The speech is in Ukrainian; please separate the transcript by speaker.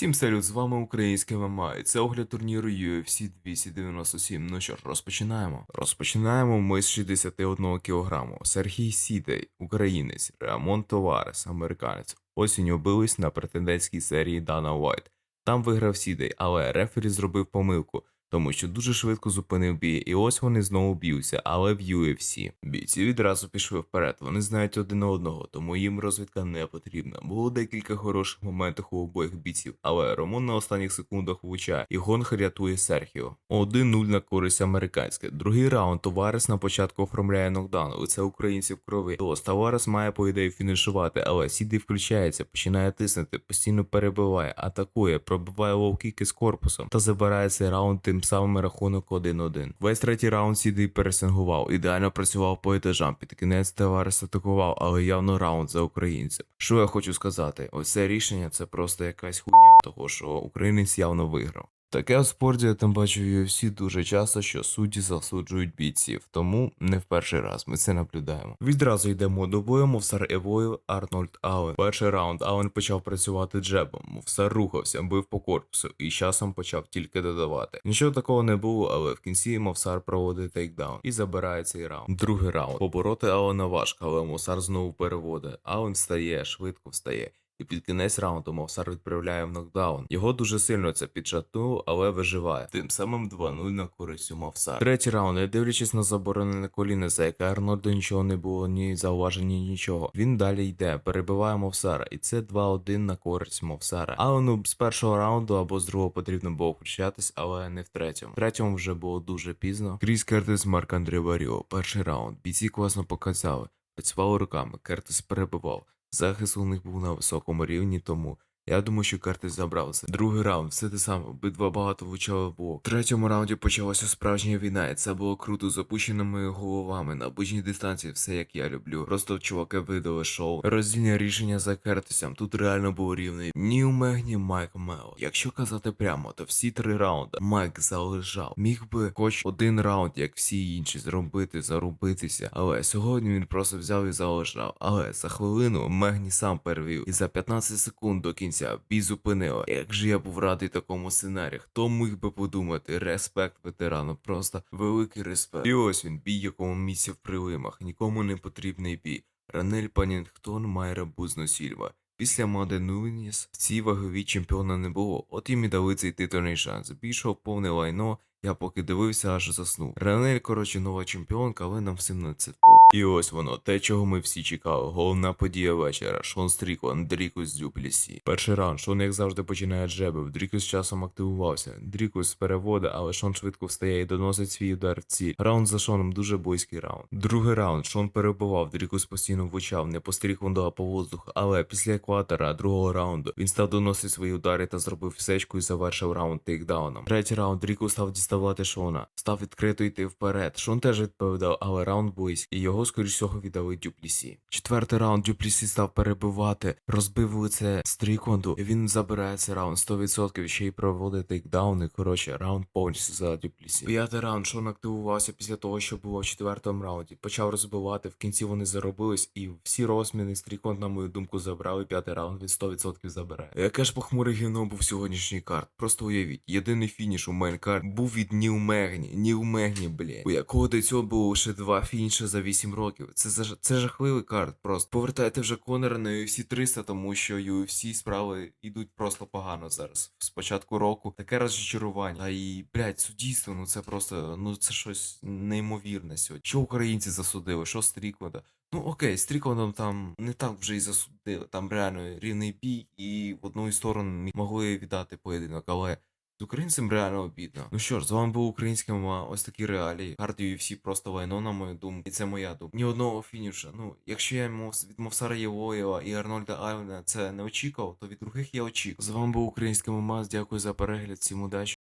Speaker 1: Всім салют, з вами українське ММА, і це огляд турніру UFC 297. Ну що ж, розпочинаємо. Розпочинаємо ми з 61 кг. Сергій Сідей, українець, Реамон Товарес, американець. Осінню бились на претендентській серії Дана Уайт. Там виграв Сідей, але рефері зробив помилку, тому що дуже швидко зупинив бій, і ось вони знову б'ються, але в UFC. Бійці відразу пішли вперед, вони знають один одного, тому їм розвідка не потрібна. Було декілька хороших моментів у обох бійців, але Ромон на останніх секундах влучає, і Гонг рятує Серхіо. 1-0 на користь американське. Другий раунд Товарес на початку оформляє нокдаун, і це українців в крові. Тож Товарес має по ідеї фінішувати, але Сідий включається, починає тиснути, постійно перебиває, атакує, пробиває лоу-кіки з корпусом та забирає цей раунд тим самим рахунок 1-1. Весь третій раунд Сідий пересингував, ідеально працював по етажам. Під кінець Товарес атакував, але явно раунд за українцем. Що я хочу сказати? оце рішення це просто якась хуйня, того що українець явно виграв. Таке в спорті я там бачу в UFC дуже часто, що судді засуджують бійців, тому не в перший раз ми це наблюдаємо. Відразу йдемо до бою, Мовсар Евою Арнольд Ален. Перший раунд Ален почав працювати джебом, Мовсар рухався, бив по корпусу і часом почав тільки додавати. Нічого такого не було, але в кінці Мовсар проводить тейкдаун і забирає цей раунд. Другий раунд. Побороти Алена важко, але Мовсар знову переводить. Ален встає, швидко встає. І під кінець раунду Мовсар відправляє в нокдаун. Його дуже сильно це підшатнуло, але виживає. Тим самим 2-0 на користь у Мовсар. Третій раунд, не дивлячись на заборонене коліно, за яке Арнольду нічого не було, ні зауважень, ні нічого. Він далі йде, перебиває Мовсара, і це 2-1 на користь Мовсара. Алену з першого раунду або з другого потрібно було включатись, але не в третьому. В третьому вже було дуже пізно. Кріс Кертис Марк Андрій Варіо. Перший раунд. Бійці класно показали. Працювали руками, Кертис перебивав. Захист у них був на високому рівні, тому я думаю, що Кертис забрався. Другий раунд, все те саме, обидва багато влучали в блок. В третьому раунді почалася справжня війна, і це було круто з опущеними головами на ближній дистанції, все як я люблю. Просто чуваки видали шоу. Роздільне рішення за Кертисом. Тут реально був рівний. Ні у Мегні Майк Мео. Якщо казати прямо, то всі три раунди Майк залежав. Міг би хоч один раунд, як всі інші, зробити, зарубитися. Але сьогодні він просто взяв і залежав. Але за хвилину Мегні сам перевів. І за 15 секунд до кінця бій зупинила. Як же я був радий такому сценарію. Хто міг би подумати? Респект ветерану, просто великий респект. І ось він, бій, якому місці в прилимах. Нікому не потрібний бій. Ранель Панінгтон Майра Бузно Сільва. Після Маде Нуніс в цій ваговій чемпіона не було, от їм і дали цей титульний шанс. Бійшов повне лайно, я поки дивився, аж заснув. Ранель, коротше, нова чемпіонка, але нам всім на пох. І ось воно, те, чого ми всі чекали. Головна подія вечора. Шон Стрікланд, Дрікус Дюплісі. Перший раунд, Шон, як завжди, починає джебив. Дрікус часом активувався. Дрікус переводить, але Шон швидко встає і доносить свій удар в ціль. Раунд за Шоном дуже близький раунд. Другий раунд, Шон перебував, Дрікус постійно влучав, не по Стрікланду, а по воздуху. Але після екватора другого раунду він став доносити свої удари та зробив сечку і завершив раунд тейкдауном. Третій раунд Дрікус став діставати Шона, став відкрито йти вперед. Шон теж відповідав, але раунд близький, і його скоріш всього віддали Дюплісі. Четвертий раунд Дюплісі став перебивати, розбив лице Стрікланду, і він забирає цей раунд 100%, ще й проводить тейкдауни. Коротше, раунд повністю за Дюплісі. П'ятий раунд Шон активувався після того, що було в четвертому раунді. Почав розбивати, в кінці вони заробились, і всі розміни Стрікланд, на мою думку, забрали. П'ятий раунд від 100% забирає. Яке ж похмуре гівно був сьогоднішній карт. Просто уявіть, єдиний фініш у мейнкарт був від Ніл Мегні. Ніл. У якого до цього було лише два фініші за 8 років. Це за це жахливий карт. Просто повертайте вже Конора на UFC 300, тому що UFC справи йдуть просто погано зараз. Спочатку року таке розчарування. А і блядь, суддівство, ну це просто ну це щось неймовірне сьогодні. Що українці засудили? Що Стрікленда? Ну окей, Стрікландом там не так вже і засудили. Там реально рівний бій, і в одну сторону могли віддати поєдинок, але. З українцем реально обідно. Ну що ж, з вами був український ММА, ось такі реалії. Карт UFC просто лайно, на мою думку. І це моя думка. Ні одного фініша. Ну, якщо я від Мовсара Євоєва і Арнольда Айвена це не очікував, то від других я очікував. З вами був український ММА, дякую за перегляд, всім удачі.